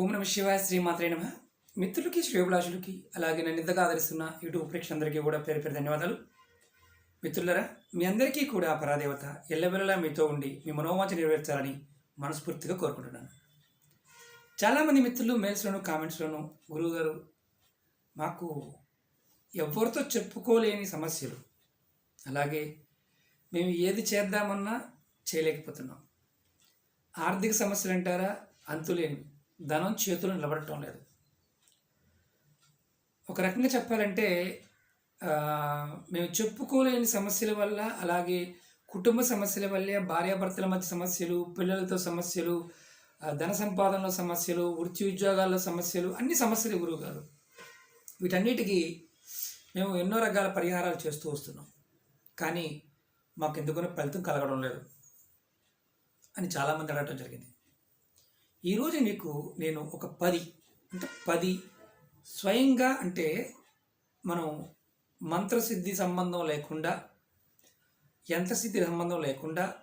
ఓం నమ శివాయ శ్రీమాత్రే నమ. మిత్రులకి శ్రేయోభిలాషులకి అలాగే నన్ను ఇంతగా ఆదరిస్తున్న యూట్యూబ్ ప్రేక్షకులందరికీ కూడా పేరు పేరు ధన్యవాదాలు. మిత్రులరా మీ అందరికీ కూడా ఆ పరాదేవత ఎల్లవెల్లలా మీతో ఉండి మీ మనోవాంఛ నెరవేర్చాలని మనస్ఫూర్తిగా కోరుకుంటున్నాను. చాలామంది మిత్రులు మెయిల్స్లోను కామెంట్స్లోను గురువుగారు మాకు ఎవరితో చెప్పుకోలేని సమస్యలు. అలాగే మేము ఏది చేద్దామన్నా చేయలేకపోతున్నాం. ఆర్థిక సమస్యలు అంటారా అంతులేని ధనం చేతులు నిలబడటం లేదు. ఒక రకంగా చెప్పాలంటే మేము చెప్పుకోలేని సమస్యల వల్ల అలాగే కుటుంబ సమస్యల వల్లే భార్యాభర్తల మధ్య సమస్యలు పిల్లలతో సమస్యలు ధన సంపాదనలో సమస్యలు వృత్తి ఉద్యోగాల్లో సమస్యలు అన్ని సమస్యలు గురువుగారు వీటన్నిటికీ మేము ఎన్నో రకాల పరిహారాలు చేస్తూ వస్తున్నాం. కానీ మాకు ఎందుకనో ఫలితం కలగడం లేదు అని చాలామంది అడగటం జరిగింది. ఈరోజు మీకు నేను ఒక పది అంటే పది స్వయంగా అంటే మనం మంత్రసిద్ధి సంబంధం లేకుండా యంత్రసిద్ధి సంబంధం లేకుండా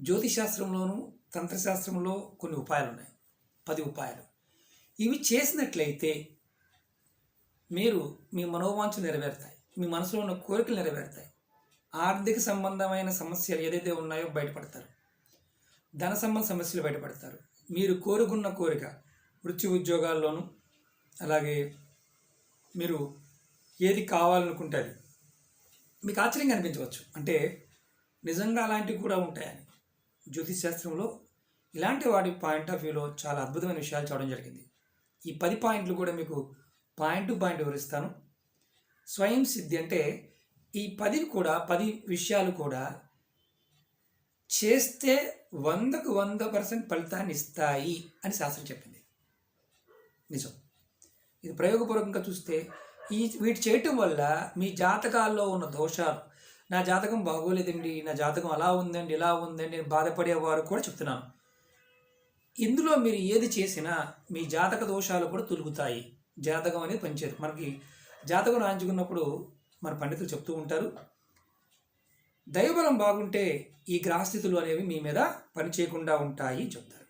జ్యోతిశాస్త్రంలోను తంత్రశాస్త్రంలో కొన్ని ఉపాయాలు ఉన్నాయి పది ఉపాయాలు. ఇవి చేసినట్లయితే మీరు మీ మనోవాంఛలు నెరవేరుతాయి. మీ మనసులో ఉన్న కోరికలు నెరవేరుతాయి. ఆర్థిక సంబంధమైన సమస్యలు ఏదైతే ఉన్నాయో బయటపడతారు. ధన సంబంధ సమస్యలు బయటపడతారు. మీరు కోరుకున్న కోరిక వృత్తి ఉద్యోగాల్లోనూ అలాగే మీరు ఏది కావాలనుకుంటారు మీకు ఆశ్చర్యంగా అనిపించవచ్చు. అంటే నిజంగా అలాంటివి కూడా ఉంటాయని. జ్యోతిష్ శాస్త్రంలో ఇలాంటి వాటి పాయింట్ ఆఫ్ వ్యూలో చాలా అద్భుతమైన విషయాలు చూడడం జరిగింది. ఈ పది పాయింట్లు కూడా మీకు పాయింట్ టు పాయింట్ వివరిస్తాను. స్వయం సిద్ధి అంటే ఈ పది కూడా పది విషయాలు కూడా చేస్తే వందకు వంద పర్సెంట్ ఫలితాన్ని ఇస్తాయి అని శాస్త్రం చెప్పింది. నిజం. ఇది ప్రయోగపూర్వకంగా చూస్తే ఈ వీటి చేయటం వల్ల మీ జాతకాల్లో ఉన్న దోషాలు నా జాతకం బాగోలేదండి నా జాతకం అలా ఉందండి ఇలా ఉందండి నేను బాధపడేవారు కూడా చెప్తున్నాను. ఇందులో మీరు ఏది చేసినా మీ జాతక దోషాలు కూడా తొలుగుతాయి. జాతకం అనేది పనిచేయదు. మనకి జాతకం రాయించుకున్నప్పుడు మన పండితులు చెప్తూ ఉంటారు దైవబలం బాగుంటే ఈ గ్రహస్థితులు అనేవి మీ మీద పనిచేయకుండా ఉంటాయి చెప్తారు.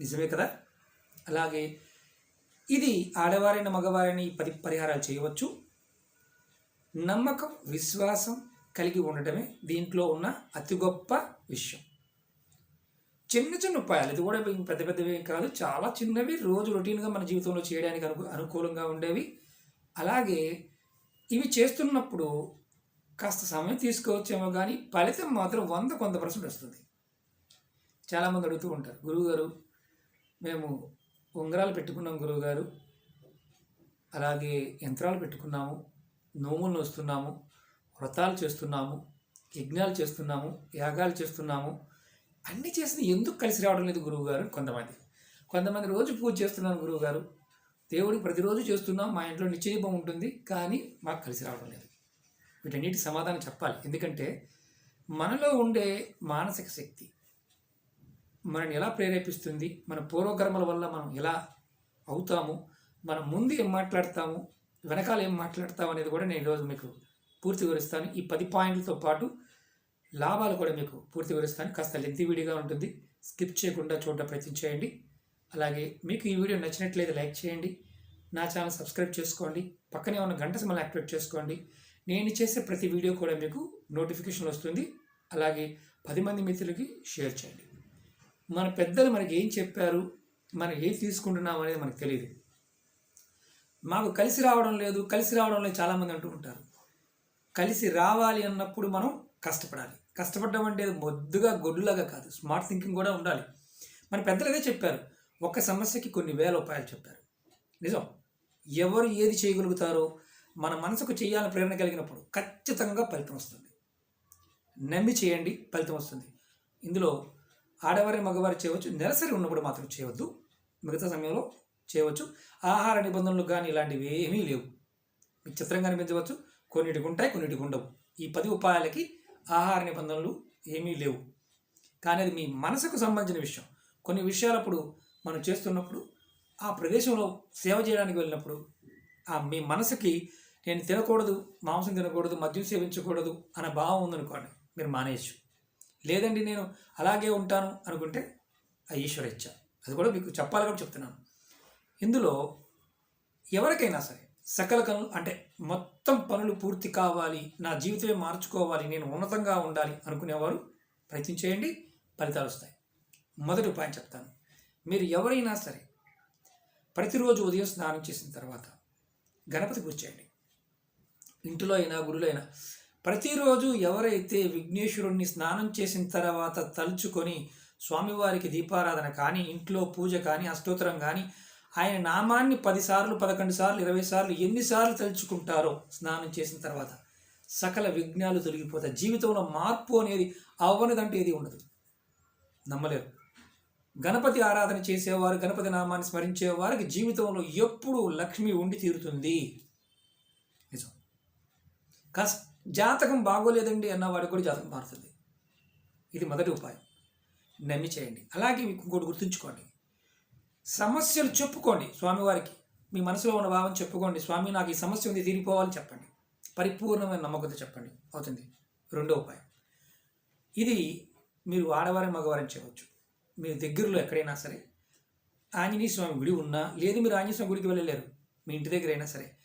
నిజమే కదా? అలాగే ఇది ఆడవారైన మగవారిని పరి పది పరిహారాలు చేయవచ్చు. నమ్మకం విశ్వాసం కలిగి ఉండటమే దీంట్లో ఉన్న అతి గొప్ప విషయం. చిన్న చిన్న ఉపాయాలు ఇది కూడా పెద్ద పెద్దవి కాదు చాలా చిన్నవి రోజు రొటీన్గా మన జీవితంలో చేయడానికి అనుకూలంగా ఉండేవి. అలాగే ఇవి చేస్తున్నప్పుడు కాస్త సమయం తీసుకోవచ్చేమో కానీ ఫలితం మాత్రం వంద కొంత పర్సెంట్ వస్తుంది. చాలామంది అడుగుతూ ఉంటారు గురువుగారు మేము ఉంగరాలు పెట్టుకున్నాం గురువుగారు అలాగే యంత్రాలు పెట్టుకున్నాము నోములు వస్తున్నాము వ్రతాలు చేస్తున్నాము యజ్ఞాలు చేస్తున్నాము యాగాలు చేస్తున్నాము అన్నీ చేసిన ఎందుకు కలిసి రావడం లేదు గురువుగారు? కొంతమంది. కొంతమంది రోజు పూజ చేస్తున్నాను గురువుగారు దేవుడికి ప్రతిరోజు చేస్తున్నాం మా ఇంట్లో నిశ్చయదీపం ఉంటుంది కానీ మాకు కలిసి రావడం లేదు. వీటన్నిటి సమాధానం చెప్పాలి. ఎందుకంటే మనలో ఉండే మానసిక శక్తి మనని ఎలా ప్రేరేపిస్తుంది? మన పూర్వకర్మల వల్ల మనం ఎలా అవుతాము? మనం ముందు ఏం మాట్లాడతాము? వెనకాల ఏం మాట్లాడతాము అనేది కూడా నేను ఈరోజు మీకు పూర్తి వివరిస్తాను. ఈ పది పాయింట్లతో పాటు లాభాలు కూడా మీకు పూర్తి వివరిస్తాను. కాస్త లెంతి వీడియోగా ఉంటుంది. స్కిప్ చేయకుండా చూడడం ప్రయత్నం చేయండి. అలాగే మీకు ఈ వీడియో నచ్చినట్లయితే లైక్ చేయండి. నా ఛానల్ సబ్స్క్రైబ్ చేసుకోండి. పక్కనే ఉన్న గంట సమయం యాక్టివేట్ చేసుకోండి. నేను చేసే ప్రతి వీడియో కూడా మీకు నోటిఫికేషన్ వస్తుంది. అలాగే పది మంది మిత్రులకి షేర్ చేయండి. మన పెద్దలు మనకి ఏం చెప్పారు? మనం ఏం తీసుకుంటున్నాం అనేది మనకు తెలియదు. మాకు కలిసి రావడం లేదు. కలిసి రావడం లేదు చాలామంది అంటూ ఉంటారు. కలిసి రావాలి అన్నప్పుడు మనం కష్టపడాలి. కష్టపడడం అంటే మొద్దుగా గొడ్డులాగా కాదు. స్మార్ట్ థింకింగ్ కూడా ఉండాలి. మన పెద్దలు అదే చెప్పారు. ఒక్క సమస్యకి కొన్ని వేల ఉపాయాలు చెప్పారు. నిజం. ఎవరు ఏది చేయగలుగుతారో మన మనసుకు చేయాలని ప్రేరణ కలిగినప్పుడు ఖచ్చితంగా ఫలితం వస్తుంది. నమ్మి చేయండి ఫలితం వస్తుంది. ఇందులో ఆడవారి మగవారు చేయవచ్చు. నెలసరి ఉన్నప్పుడు మాత్రం చేయవద్దు. మిగతా సమయంలో చేయవచ్చు. ఆహార నిబంధనలు కానీ ఇలాంటివి ఏమీ లేవు. మీకు చిత్రంగా అనిపించవచ్చు. కొన్నిటికి ఉంటాయి కొన్నిటికి ఉండవు. ఈ పది ఉపాయాలకి ఆహార నిబంధనలు ఏమీ లేవు. కానీ అది మీ మనసుకు సంబంధించిన విషయం. కొన్ని విషయాలప్పుడు మనం చేస్తున్నప్పుడు ఆ ప్రదేశంలో సేవ చేయడానికి వెళ్ళినప్పుడు ఆ మీ మనసుకి నేను తినకూడదు మాంసం తినకూడదు మద్యం సేవించకూడదు అనే భావం ఉందనుకోండి మీరు మానేయచ్చు. లేదండి నేను అలాగే ఉంటాను అనుకుంటే ఆ ఈశ్వర ఇచ్చ. అది కూడా మీకు చెప్పాలి కూడా చెప్తున్నాను. ఇందులో ఎవరికైనా సరే సకల కనులు అంటే మొత్తం పనులు పూర్తి కావాలి నా జీవితమే మార్చుకోవాలి నేను ఉన్నతంగా ఉండాలి అనుకునేవారు ప్రయత్నం చేయండి ఫలితాలు వస్తాయి. మొదటి ఉపాయం చెప్తాను. మీరు ఎవరైనా సరే ప్రతిరోజు ఉదయం స్నానం చేసిన తర్వాత గణపతి పూజ చేయండి. ఇంటిలో అయినా గుడిలో అయినా ప్రతిరోజు ఎవరైతే విఘ్నేశ్వరుణ్ణి స్నానం చేసిన తర్వాత తలుచుకొని స్వామివారికి దీపారాధన కానీ ఇంట్లో పూజ కానీ అష్టోత్తరం కానీ ఆయన నామాన్ని పదిసార్లు పదకొండు సార్లు ఇరవై సార్లు ఎన్నిసార్లు తలుచుకుంటారో స్నానం చేసిన తర్వాత సకల విఘ్నాలు తొలగిపోతాయి. జీవితంలో మార్పు అనేది అవ్వనిదంటే ఏది ఉండదు. నమ్మలేరు. గణపతి ఆరాధన చేసేవారు గణపతి నామాన్ని స్మరించే వారికి జీవితంలో ఎప్పుడు లక్ష్మి ఉండి తీరుతుంది. కాస్ జాతకం బాగోలేదండి అన్నవాడు కూడా జాతకం మారుతుంది. ఇది మొదటి ఉపాయం. నమ్మి చేయండి. అలాగే మీకు ఇంకోటి గుర్తుంచుకోండి. సమస్యలు చెప్పుకోండి స్వామివారికి. మీ మనసులో ఉన్న భావం చెప్పుకోండి. స్వామి నాకు ఈ సమస్య ఉంది తీరిపోవాలని చెప్పండి. పరిపూర్ణమైన నమ్మకంతో చెప్పండి. అవుతుంది. రెండో ఉపాయం. ఇది మీరు ఆడవారి మగవారిని చేయవచ్చు మీ దగ్గరలో ఎక్కడైనా సరే ఆంజనేయ స్వామి గుడి ఉన్నా లేదు మీరు ఆంజనేయ స్వామి గుడికి వెళ్ళలేరు. మీ ఇంటి దగ్గర అయినా సరే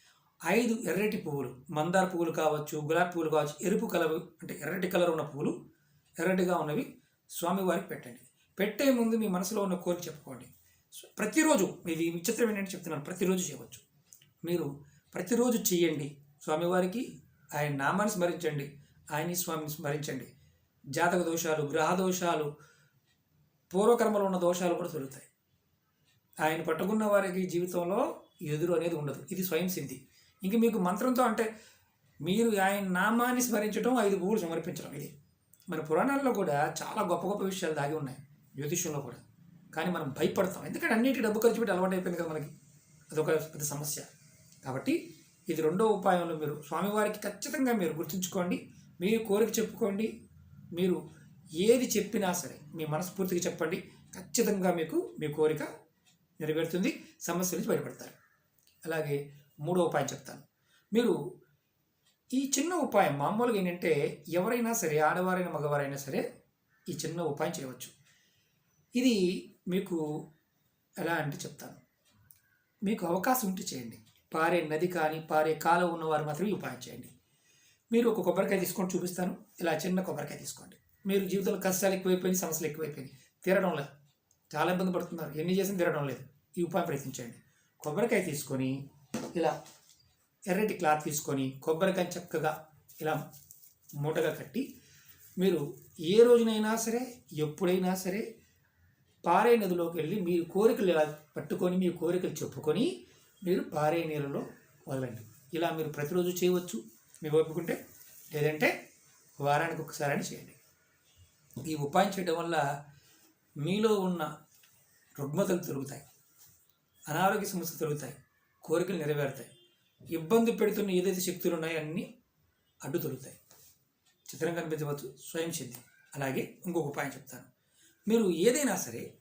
ఐదు ఎర్రటి పువ్వులు మందార పువ్వులు కావచ్చు గులాబీ పువ్వులు కావచ్చు ఎరుపు కలర్ అంటే ఎర్రటి కలర్ ఉన్న పువ్వులు ఎర్రటిగా ఉన్నవి స్వామివారికి పెట్టండి. పెట్టే ముందు మీ మనసులో ఉన్న కోరిక చెప్పుకోండి. ప్రతిరోజు ఇది విచిత్రం ఏంటంటే చెప్తున్నాను ప్రతిరోజు చేయవచ్చు. మీరు ప్రతిరోజు చేయండి స్వామివారికి ఆయన నామాన్ని స్మరించండి ఆయన్ని స్వామిని స్మరించండి. జాతక దోషాలు గ్రహ దోషాలు పూర్వకర్మలో ఉన్న దోషాలు కూడా తొలుగుతాయి ఆయన పట్టుకున్న వారికి జీవితంలో ఎదురు అనేది ఉండదు. ఇది స్వయం సిద్ధి. ఇంక మీకు మంత్రంతో అంటే మీరు ఆయన నామాన్ని స్మరించడం ఐదు పువ్వులు సమర్పించడం ఇది. మన పురాణాల్లో కూడా చాలా గొప్ప గొప్ప విషయాలు దాగి ఉన్నాయి జ్యోతిష్యంలో కూడా. కానీ మనం భయపడతాం. ఎందుకంటే అన్నిటి డబ్బు ఖర్చు పెట్టి అలవాటు అయిపోయింది కదా మనకి. అదొక పెద్ద సమస్య. కాబట్టి ఇది రెండో ఉపాయంలో మీరు స్వామివారికి ఖచ్చితంగా మీరు గుర్తుంచుకోండి మీ కోరిక చెప్పుకోండి మీరు ఏది చెప్పినా సరే మీ మనస్ఫూర్తిగా చెప్పండి. ఖచ్చితంగా మీకు మీ కోరిక నెరవేరుతుంది సమస్య నుంచి బయటపడతారు. అలాగే మూడో ఉపాయం చెప్తాను. మీరు ఈ చిన్న ఉపాయం మామూలుగా ఏంటంటే ఎవరైనా సరే ఆడవారైనా మగవారైనా సరే ఈ చిన్న ఉపాయం చేయవచ్చు. ఇది మీకు ఎలా అంటే చెప్తాను. మీకు అవకాశం ఉంటే చేయండి. పారే నది కానీ పారే కాలం ఉన్నవారు మాత్రమే ఉపాయం చేయండి. మీరు ఒక కొబ్బరికాయ తీసుకొని చూపిస్తాను. ఇలా చిన్న కొబ్బరికాయ తీసుకోండి. మీరు జీవితంలో కష్టాలు ఎక్కువైపోయినాయి సమస్యలు ఎక్కువైపోయినాయి. తీరడం లేదు. చాలా ఇబ్బంది పడుతున్నారు. ఎన్ని చేసినా తీరడం లేదు. ఈ ఉపాయం ప్రయత్నించండి. కొబ్బరికాయ తీసుకొని ఇలా ఎర్రటి క్లాత్ తీసుకొని కొబ్బరికాయ చక్కగా ఇలా మూటగా కట్టి మీరు ఏ రోజునైనా సరే ఎప్పుడైనా సరే పారే నదిలోకి వెళ్ళి మీరు కోరికలు ఇలా పట్టుకొని మీ కోరికలు చెప్పుకొని మీరు పారే నీళ్ళలో వదలండి. ఇలా మీరు ప్రతిరోజు చేయవచ్చు. మీకు ఒప్పుకుంటే లేదంటే వారానికి ఒకసారి అని చేయండి. ఈ ఉపాయం చేయడం వల్ల మీలో ఉన్న రుగ్మతలు తొలుగుతాయి అనారోగ్య సమస్యలు తొలుగుతాయి కోరికలు నెరవేరుతాయి. ఇబ్బంది పెడుతున్న ఏదైతే శక్తులు ఉన్నాయో అన్నీ అడ్డు తొలుగుతాయి చిత్రం కనిపించవచ్చు స్వయం సిద్ధి అలాగే ఇంకొక ఉపాయం చెప్తాను. మీరు ఏదైనా సరే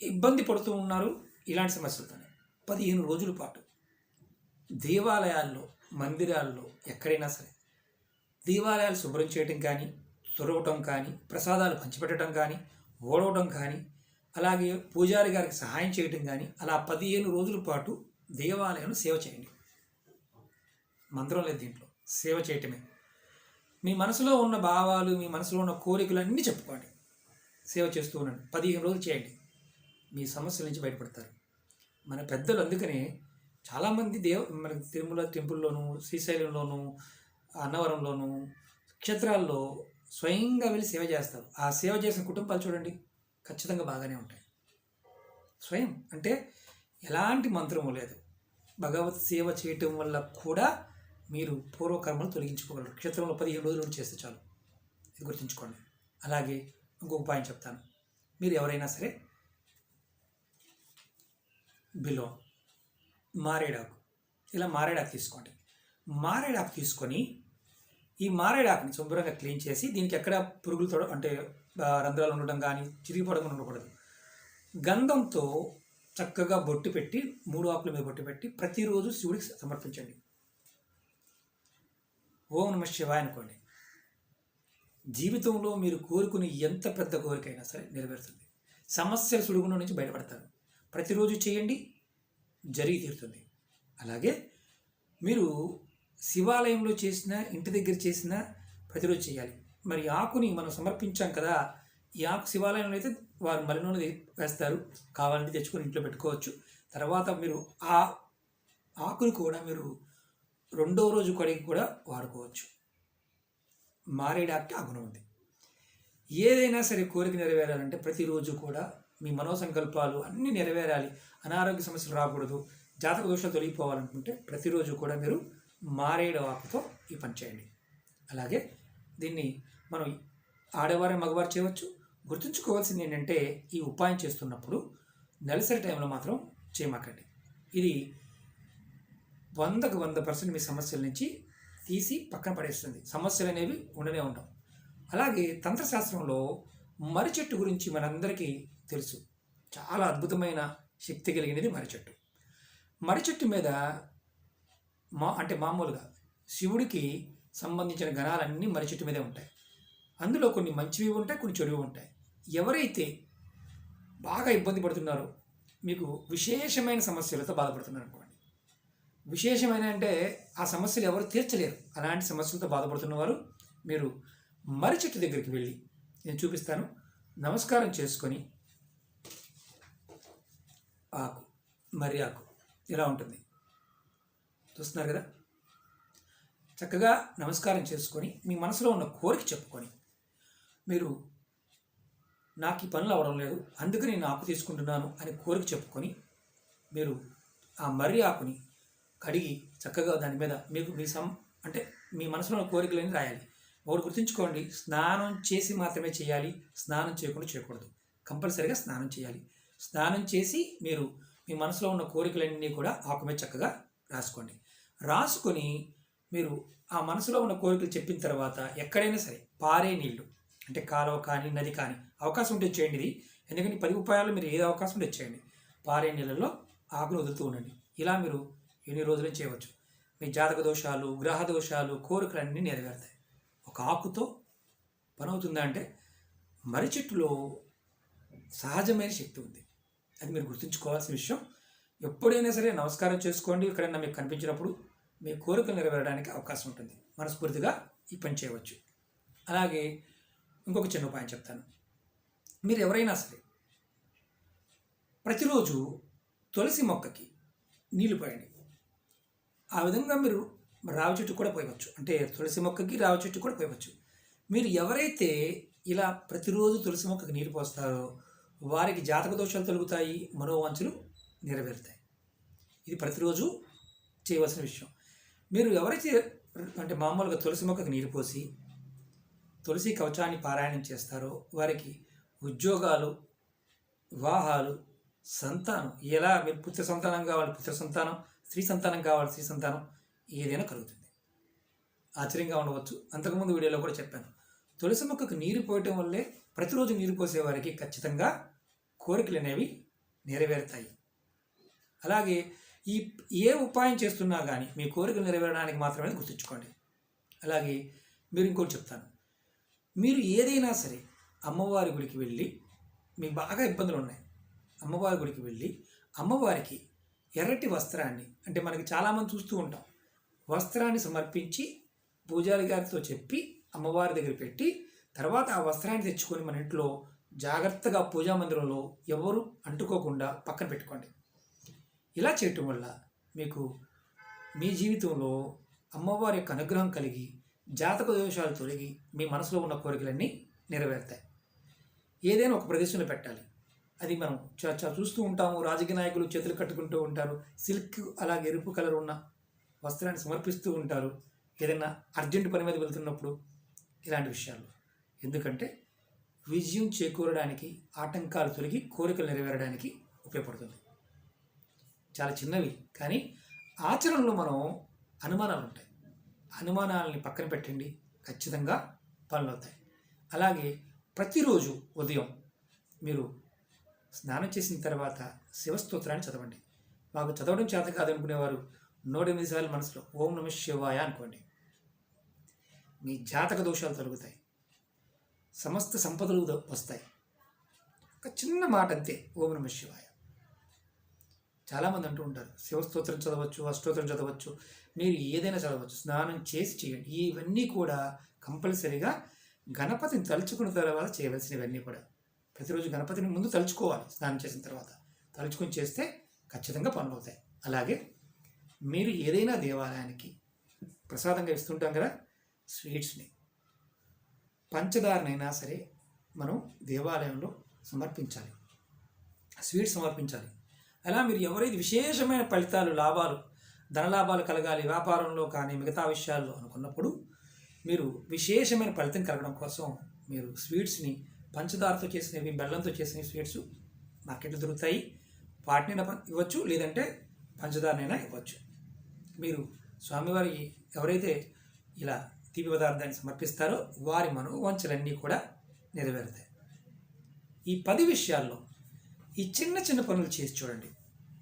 ఇబ్బంది పడుతూ ఉన్నారు ఇలాంటి సమస్యలతోనే. పదిహేను రోజుల పాటు దేవాలయాల్లో మందిరాల్లో ఎక్కడైనా సరే దేవాలయాలు శుభ్రం చేయడం కానీ తొరవటం కానీ ప్రసాదాలు పంచిపెట్టడం కానీ ఓడవటం కానీ అలాగే పూజారి గారికి సహాయం చేయటం కానీ అలా పదిహేను రోజుల పాటు దేవాలయంలో సేవ చేయండి. మంత్రం లేదు దీంట్లో. సేవ చేయటమే. మీ మనసులో ఉన్న భావాలు మీ మనసులో ఉన్న కోరికలు అన్నీ చెప్పుకోండి. సేవ చేస్తూ ఉండండి. పదిహేను రోజులు చేయండి. మీ సమస్యల నుంచి బయటపడతారు. మన పెద్దలు అందుకనే చాలామంది దేవ మన తిరుమల టెంపుల్లోనూ శ్రీశైలంలోనూ అన్నవరంలోనూ క్షేత్రాల్లో స్వయంగా వెళ్ళి సేవ చేస్తారు. ఆ సేవ చేసిన కుటుంబాలు చూడండి. ఖచ్చితంగా బాగానే ఉంటాయి. స్వయం అంటే ఎలాంటి మంత్రము లేదు. భగవత్ సేవ చేయటం వల్ల కూడా మీరు పూర్వకర్మలు తొలగించుకోగలరు. క్షేత్రంలో పదిహేను రోజులు చేస్తే చాలు. ఇది గుర్తుంచుకోండి. అలాగే ఇంకొక ఉపాయం చెప్తాను. మీరు ఎవరైనా సరే బిలో మారేడాకు ఇలా మారేడాకు తీసుకోండి. మారేడాకు తీసుకొని ఈ మారేడాకుని శుభ్రంగా క్లీన్ చేసి దీనికి ఎక్కడ పురుగులు తొడ అంటే రంధ్రాలు ఉండడం కానీ చిరిగిపోవడం ఉండకూడదు. గంధంతో చక్కగా బొట్టు పెట్టి మూడు ఆకుల మీద బొట్టు పెట్టి ప్రతిరోజు శివుడికి సమర్పించండి. ఓం నమ శివాయ అనుకోండి. జీవితంలో మీరు కోరుకుని ఎంత పెద్ద కోరికైనా సరే నెరవేరుతుంది. సమస్యల సుడుగుండం నుంచి బయటపడతారు. ప్రతిరోజు చేయండి జరిగి తీరుతుంది. అలాగే మీరు శివాలయంలో చేసిన ఇంటి దగ్గర చేసిన ప్రతిరోజు చేయాలి. మరి ఆకుని మనం సమర్పించాం కదా ఈ ఆకు శివాలయంలో అయితే వారు మలినూనె వేస్తారు. కావాలంటే తెచ్చుకొని ఇంట్లో పెట్టుకోవచ్చు. తర్వాత మీరు ఆ ఆకుని కూడా మీరు రెండో రోజు కడిగి కూడా వాడుకోవచ్చు. మారేడాకి ఆ గుణం ఉంది. ఏదైనా సరే కోరిక నెరవేరాలంటే ప్రతిరోజు కూడా మీ మనోసంకల్పాలు అన్నీ నెరవేరాలి. అనారోగ్య సమస్యలు రాకూడదు. జాతక దోషాలు తొలగిపోవాలనుకుంటే ప్రతిరోజు కూడా మీరు మారేడు ఆకుతో ఈ పని చేయండి. అలాగే దీన్ని మనం ఆడవారి మగవారు చేయవచ్చు. గుర్తుంచుకోవాల్సింది ఏంటంటే ఈ ఉపాయం చేస్తున్నప్పుడు నెలసరి టైంలో మాత్రం చేయమాకండి. ఇది వందకు వంద పర్సెంట్ మీ సమస్యల నుంచి తీసి పక్కన పడేస్తుంది. సమస్యలు అనేవి ఉండనే ఉంటాం అలాగే తంత్రశాస్త్రంలో మర్రి చెట్టు గురించి మనందరికీ తెలుసు. చాలా అద్భుతమైన శక్తి కలిగినది మర్రి చెట్టు. మర్రి చెట్టు మీద మా అంటే మామూలుగా శివుడికి సంబంధించిన గణాలన్నీ మర్రి చెట్టు మీదే ఉంటాయి. అందులో కొన్ని మంచివి ఉంటాయి కొన్ని చెడువి ఉంటాయి. ఎవరైతే బాగా ఇబ్బంది పడుతున్నారో మీకు విశేషమైన సమస్యలతో బాధపడుతున్నారు అనుకోండి. విశేషమైన అంటే ఆ సమస్యలు ఎవరు తీర్చలేరు. అలాంటి సమస్యలతో బాధపడుతున్న వారు మీరు మర్రి చెట్టు దగ్గరికి వెళ్ళి నేను చూపిస్తాను. నమస్కారం చేసుకొని ఆకు మర్రి ఆకు ఇలా ఉంటుంది? చూస్తున్నారు కదా? చక్కగా నమస్కారం చేసుకొని మీ మనసులో ఉన్న కోరిక చెప్పుకొని మీరు నాకు ఈ పనులు అవడం లేదు అందుకే నేను ఆకు తీసుకుంటున్నాను అని కోరిక చెప్పుకొని మీరు ఆ మర్రి ఆకుని కడిగి చక్కగా దాని మీద మీకు మీ సం అంటే మీ మనసులో ఉన్న కోరికలని రాయాలి. ఒకటి గుర్తుంచుకోండి స్నానం చేసి మాత్రమే చేయాలి స్నానం చేయకుండా చేయకూడదు. కంపల్సరీగా స్నానం చేయాలి. స్నానం చేసి మీరు మీ మనసులో ఉన్న కోరికలన్నీ కూడా ఆకు మీద చక్కగా రాసుకోండి. రాసుకొని మీరు ఆ మనసులో ఉన్న కోరికలు చెప్పిన తర్వాత ఎక్కడైనా సరే పారే నీళ్ళు అంటే కాలువ కానీ నది కానీ అవకాశం ఉంటే చేయండి ఇది. ఎందుకంటే పది ఉపాయాలు మీరు ఏది అవకాశం ఉంటే చేయండి. పారే నీళ్ళలో ఆకును వదులుతూ ఉండండి. ఇలా మీరు ఎన్ని రోజులు చేయవచ్చు. మీ జాతక దోషాలు గ్రహ దోషాలు కోరికలన్నీ నెరవేరుతాయి. ఒక ఆకుతో పనవుతుందా అంటే మర్రి చెట్టులో సహజమైన శక్తి ఉంది. అది మీరు గుర్తుంచుకోవాల్సిన విషయం. ఎప్పుడైనా సరే నమస్కారం చేసుకోండి. ఎక్కడైనా మీకు కనిపించినప్పుడు మీ కోరికలు నెరవేరడానికి అవకాశం ఉంటుంది. మనస్ఫూర్తిగా ఈ పని చేయవచ్చు. అలాగే ఇంకొక చిన్న ఉపాయం చెప్తాను. మీరు ఎవరైనా సరే ప్రతిరోజు తులసి మొక్కకి నీళ్ళు పోయండి. ఆ విధంగా మీరు రావి చెట్టు కూడా పోయవచ్చు. అంటే తులసి మొక్కకి రావి చెట్టు కూడా పోయవచ్చు. మీరు ఎవరైతే ఇలా ప్రతిరోజు తులసి మొక్కకి నీరు పోస్తారో వారికి జాతక దోషాలు తొలుగుతాయి మనోవాంఛలు నెరవేరుతాయి. ఇది ప్రతిరోజు చేయవలసిన విషయం. మీరు ఎవరైతే అంటే మామూలుగా తులసి మొక్కకి నీరు పోసి తులసి కవచాన్ని పారాయణం చేస్తారో వారికి ఉద్యోగాలు వివాహాలు సంతానం ఎలా మీరు పుత్ర సంతానం కావాలి పుత్ర సంతానం స్త్రీ సంతానం కావాలి స్త్రీ సంతానం ఏదైనా కలుగుతుంది. ఆశ్చర్యంగా ఉండవచ్చు. అంతకుముందు వీడియోలో కూడా చెప్పాను. తులసి మొక్కకు నీరు పోయటం వల్లే ప్రతిరోజు నీరు పోసే వారికి ఖచ్చితంగా కోరికలు అనేవి నెరవేరుతాయి. అలాగే ఈ ఏ ఉపాయం చేస్తున్నా కానీ మీ కోరికలు నెరవేరడానికి మాత్రమే గుర్తుంచుకోండి. అలాగే మీరు ఇంకోటి చెప్తాను. మీరు ఏదైనా సరే అమ్మవారి గుడికి వెళ్ళి మీకు బాగా ఇబ్బందులు ఉన్నాయి అమ్మవారి గుడికి వెళ్ళి అమ్మవారికి ఎర్రటి వస్త్రాన్ని అంటే మనకి చాలామంది చూస్తూ ఉంటాం. వస్త్రాన్ని సమర్పించి పూజారి గారితో చెప్పి అమ్మవారి దగ్గర పెట్టి తర్వాత ఆ వస్త్రాన్ని తెచ్చుకొని మన ఇంట్లో జాగ్రత్తగా పూజా మందిరంలో ఎవరు అంటుకోకుండా పక్కన పెట్టుకోండి. ఇలా చేయటం వల్ల మీకు మీ జీవితంలో అమ్మవారి యొక్క అనుగ్రహం కలిగి జాతక దోషాలు తొలగి మీ మనసులో ఉన్న కోరికలన్నీ నెరవేరుతాయి. ఏదైనా ఒక ప్రదేశంలో పెట్టాలి. అది మనం చ- చూస్తూ ఉంటాము రాజకీయ నాయకులు చేతులు కట్టుకుంటూ ఉంటారు సిల్క్ అలాగే ఎరుపు కలర్ ఉన్న వస్త్రాన్ని సమర్పిస్తూ ఉంటారు ఏదైనా అర్జెంట్ పని మీద వెళ్తున్నప్పుడు ఇలాంటి విషయాలు. ఎందుకంటే విజయం చేకూరడానికి ఆటంకాలు తొలగి కోరికలు నెరవేరడానికి ఉపయోగపడుతుంది. చాలా చిన్నవి కానీ ఆచరణలో మనం అనుమానాలు ఉంటాయి అనుమానాలని పక్కన పెట్టండి. ఖచ్చితంగా పనులు అవుతాయి అలాగే ప్రతిరోజు ఉదయం మీరు స్నానం చేసిన తర్వాత శివస్తోత్రాన్ని చదవండి. మాకు చదవడం చేత కాదనుకునేవారు నూటెనిమిది సార్లు మనసులో ఓం నమ శివాయ అనుకోండి. మీ జాతక దోషాలు తొలగుతాయి. సమస్త సంపదలు వస్తాయి. ఒక చిన్న మాట అంతే ఓం నమ శివాయ. చాలామంది అంటూ ఉంటారు శివస్తోత్రం చదవచ్చు అష్టోత్రం చదవచ్చు మీరు ఏదైనా చదవచ్చు స్నానం చేసి చేయండి. ఇవన్నీ కూడా కంపల్సరీగా గణపతిని తలుచుకున్న తర్వాత చేయవలసినవన్నీ కూడా. ప్రతిరోజు గణపతిని ముందు తలుచుకోవాలి స్నానం చేసిన తర్వాత. తలుచుకొని చేస్తే ఖచ్చితంగా పనులు అవుతాయి. అలాగే మీరు ఏదైనా దేవాలయానికి ప్రసాదంగా ఇస్తుంటాం కదా స్వీట్స్ని. పంచదారనైనా సరే మనం దేవాలయంలో సమర్పించాలి. స్వీట్స్ సమర్పించాలి. అలా మీరు ఎవరైతే విశేషమైన ఫలితాలు లాభాలు ధనలాభాలు కలగాలి వ్యాపారంలో కానీ మిగతా విషయాల్లో అనుకున్నప్పుడు మీరు విశేషమైన ఫలితం కలగడం కోసం మీరు స్వీట్స్ని పంచదారతో చేసినవి బెల్లంతో చేసిన స్వీట్స్ మార్కెట్లో దొరుకుతాయి. వాటిని ఇవ్వచ్చు లేదంటే పంచదారనైనా ఇవ్వచ్చు. మీరు స్వామివారి ఎవరైతే ఇలా తీపి పదార్థాన్ని సమర్పిస్తారో వారి మనోవంచలన్నీ కూడా నెరవేరుతాయి. ఈ పది విషయాల్లో ఈ చిన్న చిన్న పనులు చేసి చూడండి.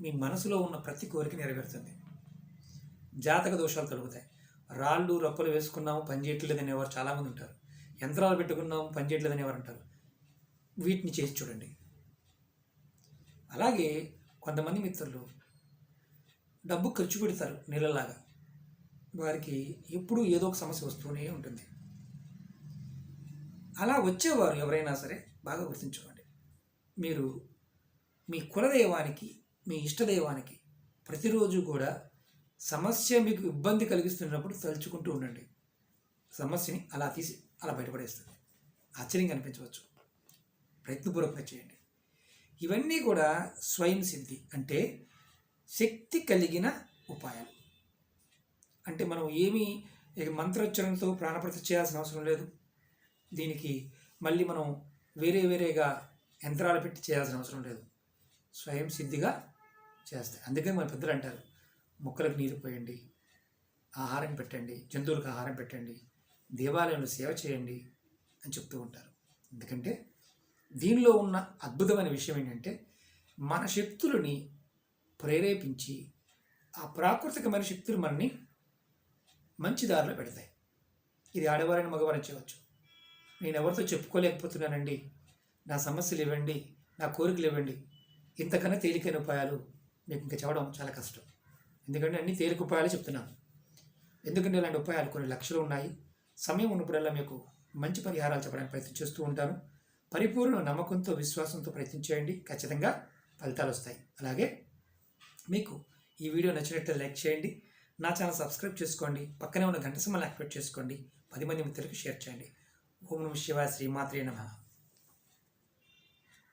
మీ మనసులో ఉన్న ప్రతి కోరిక నెరవేరుతుంది. జాతక దోషాలు కలుగుతాయి. రాళ్ళు రప్పలు వేసుకున్నాము పని చేయట్లేదు అనేవారు చాలామంది ఉంటారు. యంత్రాలు పెట్టుకున్నాము పని చేయట్లేదు అనేవారు అంటారు. వీటిని చేసి చూడండి. అలాగే కొంతమంది మిత్రులు డబ్బు ఖర్చు పెడతారు నీళ్ళలాగా వారికి ఎప్పుడూ ఏదో ఒక సమస్య వస్తూనే ఉంటుంది. అలా వచ్చేవారు ఎవరైనా సరే బాగా గుర్తుంచుకోండి. మీరు మీ కులదైవానికి మీ ఇష్టదైవానికి ప్రతిరోజు కూడా సమస్య మీకు ఇబ్బంది కలిగిస్తున్నప్పుడు తలుచుకుంటూ ఉండండి. సమస్యని అలా తీసి అలా బయటపడేస్తుంది. ఆశ్చర్యంగా అనిపించవచ్చు. ప్రయత్నపూర్వకంగా చేయండి. ఇవన్నీ కూడా స్వయం సిద్ధి అంటే శక్తి కలిగిన ఉపాయాలు. అంటే మనం ఏమీ ఇక మంత్రోచ్చరణతో ప్రాణప్రత చేయాల్సిన అవసరం లేదు. దీనికి మళ్ళీ మనం వేరే వేరేగా యంత్రాలు పెట్టి చేయాల్సిన అవసరం లేదు. స్వయం సిద్ధిగా చేస్తాయి. అందుకని మన పెద్దలు అంటారు మొక్కలకు నీరు పోయండి ఆహారం పెట్టండి జంతువులకు ఆహారం పెట్టండి దేవాలయంలో సేవ చేయండి అని చెప్తూ ఉంటారు. ఎందుకంటే దీనిలో ఉన్న అద్భుతమైన విషయం ఏంటంటే మన శక్తులని ప్రేరేపించి ఆ ప్రాకృతికమైన శక్తులు మనని మంచి దారిలో పెడతాయి. ఇది ఆడవారిని మగవారిని చేయవచ్చు. నేను ఎవరితో చెప్పుకోలేకపోతున్నానండి నా సమస్యలు ఇవ్వండి నా కోరికలు ఇవ్వండి ఇంతకన్నా తేలికైన ఉపాయాలు మీకు ఇంకా చెప్పడం చాలా కష్టం. ఎందుకంటే అన్ని తేలిక ఉపాయాలు చెప్తున్నాను. ఎందుకంటే ఇలాంటి ఉపాయాలు కొన్ని లక్షలు ఉన్నాయి. సమయం ఉన్నప్పుడల్లా మీకు మంచి పరిహారాలు చెప్పడానికి ప్రయత్నం చేస్తూ ఉంటాను. పరిపూర్ణ నమ్మకంతో విశ్వాసంతో ప్రయత్నం చేయండి. ఖచ్చితంగా ఫలితాలు వస్తాయి. అలాగే మీకు ఈ వీడియో నచ్చినట్టు లైక్ చేయండి. నా ఛానల్ సబ్స్క్రైబ్ చేసుకోండి. పక్కనే ఉన్న గంట సింబల్ యాక్టివేట్ చేసుకోండి. పది మంది మిత్రులకు షేర్ చేయండి. ఓం నమ శివ శ్రీమాత్రే నమః.